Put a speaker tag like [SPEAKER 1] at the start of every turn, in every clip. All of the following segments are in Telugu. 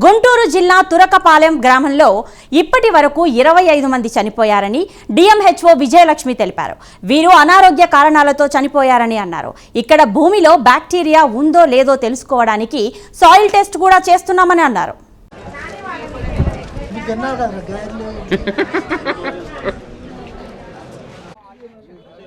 [SPEAKER 1] గుంటూరు జిల్లా తురకపాలెం గ్రామంలో ఇప్పటి వరకు ఇరవై ఐదు మంది చనిపోయారని డిఎంహెచ్ఓ విజయలక్ష్మి తెలిపారు. వీరు అనారోగ్య కారణాలతో చనిపోయారని అన్నారు. ఇక్కడ భూమిలో బ్యాక్టీరియా ఉందో లేదో తెలుసుకోవడానికి సాయిల్ టెస్ట్ కూడా చేస్తున్నామని అన్నారు.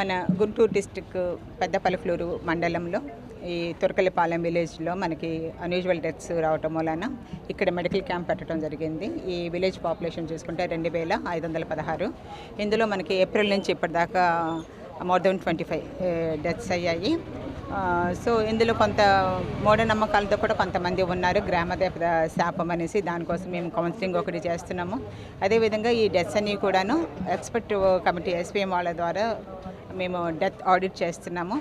[SPEAKER 2] మన గుంటూరు డిస్టిక్ పెద్దపల్లిఫ్లూరు మండలంలో ఈ తురకలిపాలెం విలేజ్లో మనకి అన్యూజువల్ డెత్స్ రావటం వలన ఇక్కడ మెడికల్ క్యాంప్ పెట్టడం జరిగింది. ఈ విలేజ్ పాపులేషన్ చూసుకుంటే రెండు వేల ఐదు వందల పదహారు. ఇందులో మనకి ఏప్రిల్ నుంచి ఇప్పటిదాకా more than twenty five deaths అయ్యాయి. సో ఇందులో కొంత మూఢనమ్మకాలతో కూడా కొంతమంది ఉన్నారు. గ్రామదేవత శాపం అనేసి దానికోసం మేము కౌన్సిలింగ్ ఒకటి చేస్తున్నాము. అదేవిధంగా ఈ డెత్స్ అన్నీ కూడాను ఎక్స్పర్ట్ కమిటీ ఎస్పీఎం వాళ్ళ ద్వారా మేము డెత్ ఆడిట్ చేస్తున్నాము.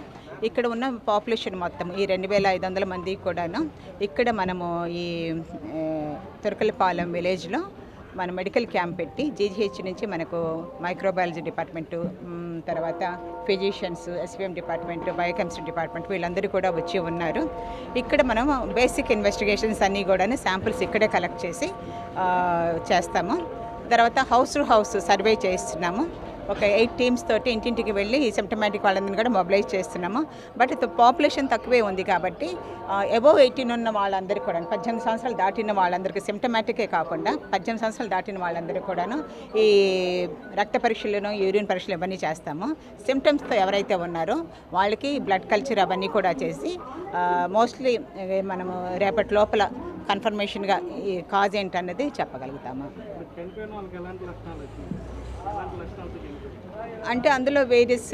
[SPEAKER 2] ఇక్కడ ఉన్న పాపులేషన్ మొత్తం ఈ రెండు వేల ఐదు వందల మంది కూడాను ఇక్కడ మనము ఈ తురకలపాలెం విలేజ్లో మన మెడికల్ క్యాంప్ పెట్టి జీజీహెచ్ నుంచి మనకు మైక్రోబయాలజీ డిపార్ట్మెంటు తర్వాత physicians SVM department biochemistry department వీళ్ళందరూ కూడా వచ్చి ఉన్నారు. ఇక్కడ మనం బేసిక్ ఇన్వెస్టిగేషన్స్ అన్నీ కూడా శాంపిల్స్ ఇక్కడే కలెక్ట్ చేసి చేస్తాము. తర్వాత హౌస్ టు హౌస్ సర్వే చేస్తున్నాము. ఒక ఎయిట్ టీమ్స్ తోటి ఇంటింటికి వెళ్ళి సిమ్టమాటిక్ వాళ్ళందరినీ కూడా మొబిలైజ్ చేస్తున్నాము. బట్ పాపులేషన్ తక్కువే ఉంది కాబట్టి ఎబోవ్ ఎయిటీన్ ఉన్న వాళ్ళందరికీ కూడా పద్దెనిమిది సంవత్సరాలు దాటిన వాళ్ళందరికీ సిమ్టమాటికే కాకుండా పద్దెనిమిది సంవత్సరాలు దాటిన వాళ్ళందరికీ కూడాను ఈ రక్త పరీక్షలను యూరిన్ పరీక్షలు ఇవన్నీ చేస్తాము. సిమ్టమ్స్తో ఎవరైతే ఉన్నారో వాళ్ళకి బ్లడ్ కల్చర్ అవన్నీ కూడా చేసి మోస్ట్లీ మనము రేపటి లోపల కన్ఫర్మేషన్గా ఈ కాజ్ ఏంటన్నది చెప్పగలుగుతాము? అంటే అందులో వేరియస్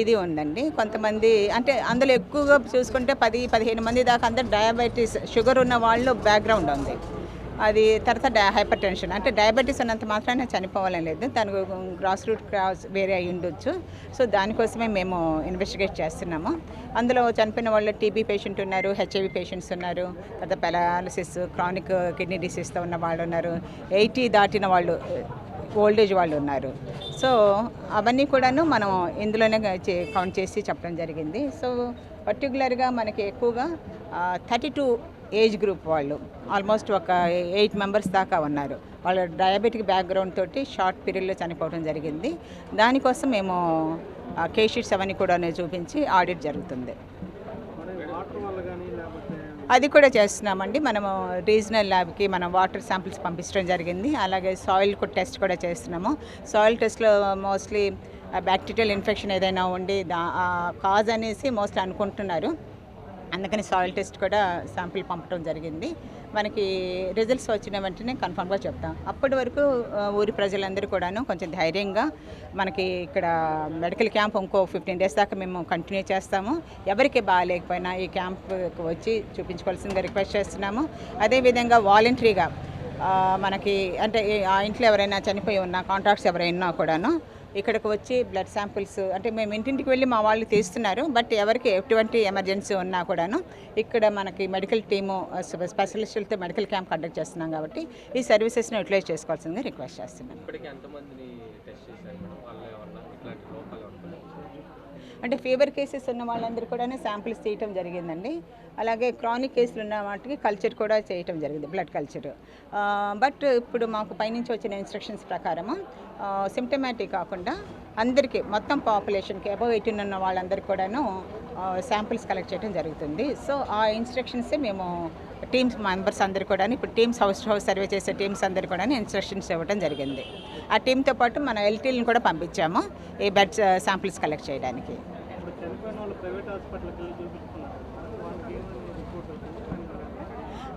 [SPEAKER 2] ఇది ఉందండి. కొంతమంది అంటే అందులో ఎక్కువగా చూసుకుంటే పది పదిహేను మంది దాకా అందరు డయాబెటీస్ షుగర్ ఉన్న వాళ్ళు బ్యాక్గ్రౌండ్ ఉంది. అది తర్వాత డై హైపర్ టెన్షన్ అంటే డయాబెటీస్ ఉన్నంత మాత్రాన చనిపోవాలని లేదు. దానికి గ్రాస్ రూట్ క్రాస్ వేరే అయి ఉండొచ్చు. సో దానికోసమే మేము ఇన్వెస్టిగేట్ చేస్తున్నాము. అందులో చనిపోయిన వాళ్ళు టీబీ పేషెంట్ ఉన్నారు హెచ్ఐవి పేషెంట్స్ ఉన్నారు. తర్వాత పెరాలసిస్ క్రానిక్ కిడ్నీ డిసీజ్తో ఉన్న వాళ్ళు ఉన్నారు. ఎయిటీ దాటిన వాళ్ళు ఓల్డ్ ఏజ్ వాళ్ళు ఉన్నారు. సో అవన్నీ కూడాను మనం ఇందులోనే చే- కౌంట్ చేసి చెప్పడం జరిగింది. సో పర్టికులర్గా మనకి ఎక్కువగా థర్టీ టూ ఏజ్ గ్రూప్ వాళ్ళు. ఆల్మోస్ట్ ఒక ఎయిట్ మెంబర్స్ దాకా ఉన్నారు. వాళ్ళ డయాబెటిక్ బ్యాక్గ్రౌండ్ తోటి షార్ట్ పీరియడ్లో చనిపోవడం జరిగింది. దానికోసం మేము కేషీట్స్ అవన్నీ కూడా చూపించి ఆడిట్ జరుగుతుంది. అది కూడా చేస్తున్నామండి. మనము రీజనల్ ల్యాబ్కి మనం వాటర్ శాంపిల్స్ పంపించడం జరిగింది. అలాగే సాయిల్ టెస్ట్ కూడా చేస్తున్నాము. సాయిల్ టెస్ట్లో మోస్ట్లీ బ్యాక్టీరియల్ ఇన్ఫెక్షన్ ఏదైనా ఉండి దా కాజ్ అనేసి మోస్ట్లీ అనుకుంటున్నారు. అందుకని సాయిల్ టెస్ట్ కూడా శాంపిల్ పంపడం జరిగింది. మనకి రిజల్ట్స్ వచ్చిన వెంటనే కన్ఫామ్గా చెప్తాం. అప్పటి వరకు ఊరి ప్రజలందరూ కూడాను కొంచెం ధైర్యంగా మనకి ఇక్కడ మెడికల్ క్యాంప్ ఇంకో ఫిఫ్టీన్ డేస్ దాకా మేము కంటిన్యూ చేస్తాము. ఎవరికి బాగాలేకపోయినా ఈ క్యాంప్కి వచ్చి చూపించుకోవాల్సిందిగా రిక్వెస్ట్ చేస్తున్నాము. అదేవిధంగా వాలంటరీగా మనకి అంటే ఆ ఇంట్లో ఎవరైనా చనిపోయి ఉన్నా కాంట్రాక్ట్స్ ఎవరైనా కూడాను ఇక్కడికి వచ్చి బ్లడ్ శాంపిల్స్ అంటే మేము ఇంటింటికి వెళ్ళి మా వాళ్ళు తీస్తున్నారు బట్ ఎవరికి ఎటువంటి ఎమర్జెన్సీ ఉన్నా కూడాను ఇక్కడ మనకి మెడికల్ టీము స్పెషలిస్టులతో మెడికల్ క్యాంప్ కండక్ట్ చేస్తున్నాం కాబట్టి ఈ సర్వీసెస్ని యూటిలైజ్ చేసుకోవాల్సిందిగా రిక్వెస్ట్ చేస్తున్నాను అంటే ఫీవర్ కేసెస్ ఉన్న వాళ్ళందరూ కూడా శాంపిల్స్ తీయటం జరిగిందండి. అలాగే క్రానిక్ కేసులు ఉన్న వాటికి కల్చర్ కూడా చేయటం జరిగింది బ్లడ్ కల్చర్. బట్ ఇప్పుడు మాకు పైనుంచి వచ్చిన ఇన్స్ట్రక్షన్స్ ప్రకారము సిమ్టమాటిక్ కాకుండా అందరికీ మొత్తం పాపులేషన్కి అబౌవ్ ఎయిటీన్ ఉన్న వాళ్ళందరికీ కూడాను శాంపిల్స్ కలెక్ట్ చేయడం జరుగుతుంది. సో ఆ ఇన్స్ట్రక్షన్సే మేము టీమ్స్ మెంబర్స్ అందరు కూడా ఇప్పుడు teams house to house survey చేసే టీమ్స్ అందరు కూడా ఇన్స్ట్రక్షన్స్ ఇవ్వడం జరిగింది. ఆ టీంతో పాటు మన ఎల్టీలను కూడా పంపించాము ఈ బెడ్ శాంపిల్స్ కలెక్ట్ చేయడానికి.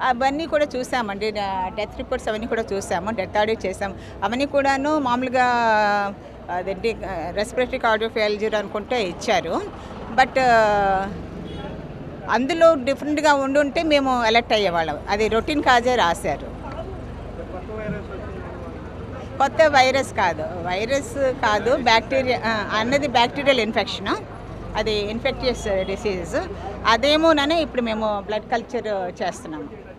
[SPEAKER 2] అవన్నీ కూడా చూసామండి. డెత్ రిపోర్ట్స్ అవన్నీ కూడా చూసాము డెత్ ఆడిట్ చేసాము. అవన్నీ కూడాను మామూలుగా అదేంటి రెస్పిరేటరీ కార్డియోఫియాలజీ అనుకుంటే ఇచ్చారు. బట్ అందులో డిఫరెంట్గా ఉండుంటే మేము అలర్ట్ అయ్యేవాళ్ళం. అది రొటీన్ కాజే రాశారు.
[SPEAKER 3] కొత్త వైరస్
[SPEAKER 2] కాదు. వైరస్ కాదు బ్యాక్టీరియా అన్నది బ్యాక్టీరియల్ ఇన్ఫెక్షన్. అది ఇన్ఫెక్టియస్ డిసీజ్. అదేమోననే ఇప్పుడు మేము బ్లడ్ కల్చర్ చేస్తున్నాము.